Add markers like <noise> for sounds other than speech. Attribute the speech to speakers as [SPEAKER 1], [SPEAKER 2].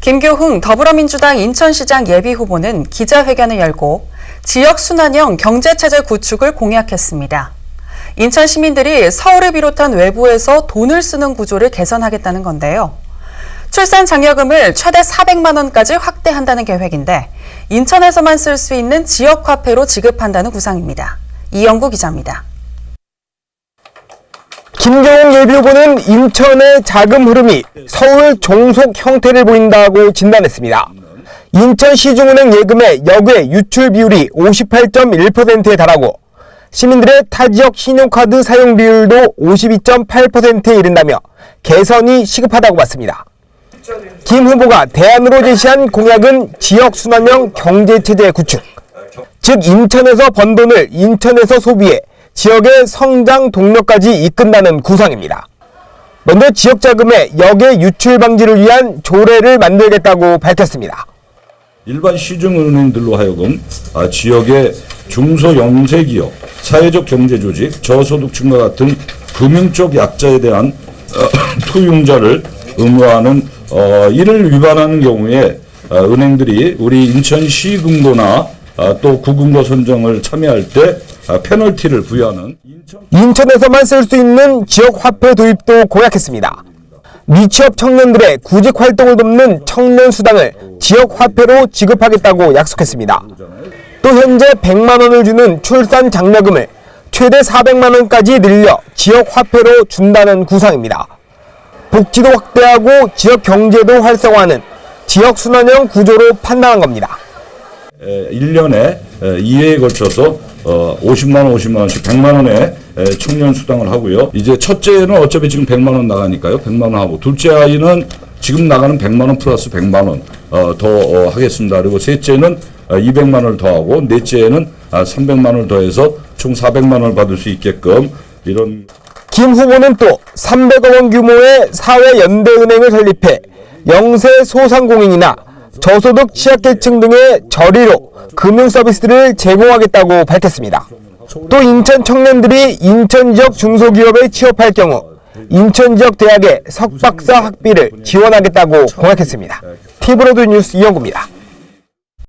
[SPEAKER 1] 김교흥 더불어민주당 인천시장 예비후보는 기자회견을 열고 지역 순환형 경제체제 구축을 공약했습니다. 인천 시민들이 서울을 비롯한 외부에서 돈을 쓰는 구조를 개선하겠다는 건데요. 출산 장려금을 최대 400만 원까지 확대한다는 계획인데 인천에서만 쓸 수 있는 지역 화폐로 지급한다는 구상입니다. 이영구 기자입니다.
[SPEAKER 2] 김경훈 예비후보는 인천의 자금 흐름이 서울 종속 형태를 보인다고 진단했습니다. 인천시중은행 예금의 역외 유출 비율이 58.1%에 달하고 시민들의 타지역 신용카드 사용 비율도 52.8%에 이른다며 개선이 시급하다고 봤습니다. 김 후보가 대안으로 제시한 공약은 지역 순환형 경제체제 구축, 즉 인천에서 번 돈을 인천에서 소비해 지역의 성장 동력까지 이끈다는 구상입니다. 먼저 지역 자금의 역의 유출 방지를 위한 조례를 만들겠다고 밝혔습니다.
[SPEAKER 3] 일반 시중은행들로 하여금 아, 지역의 중소영세기업, 사회적 경제조직, 저소득층과 같은 금융적 약자에 대한 어, <clears throat> 투융자를 의무화하는 어, 이를 위반하는 경우에 어, 은행들이 우리 인천시 금고나 아, 또 구금고 선정을 참여할 때 아, 페널티를 부여하는 인천
[SPEAKER 2] 인천에서만 쓸 수 있는 지역 화폐 도입도 공약했습니다. 미취업 청년들의 구직 활동을 돕는 청년 수당을 지역 화폐로 지급하겠다고 약속했습니다. 또 현재 100만 원을 주는 출산 장려금을 최대 400만 원까지 늘려 지역 화폐로 준다는 구상입니다. 복지도 확대하고 지역 경제도 활성화하는 지역 순환형 구조로 판단한 겁니다.
[SPEAKER 3] 에, 1년에 2회에 걸쳐서 어, 50만 원, 50만 원씩 100만 원의 에, 청년 수당을 하고요. 이제 첫째는 어차피 지금 100만 원 나가니까요. 100만 원 하고 둘째 아이는 지금 나가는 100만 원 플러스 100만 원 어, 더 어, 하겠습니다. 그리고 셋째는 어, 200만 원을 더하고 넷째는 아, 300만 원을 더해서 총 400만 원을 받을 수 있게끔 이런
[SPEAKER 2] 김 후보는 또 300억 원 규모의 사회연대은행을 설립해 영세 소상공인이나 저소득 취약계층 등의 저리로 금융 서비스를 제공하겠다고 밝혔습니다. 또 인천 청년들이 인천 지역 중소기업에 취업할 경우 인천 지역 대학의 석박사 학비를 지원하겠다고 공약했습니다. 티브로드 뉴스 이영구입니다.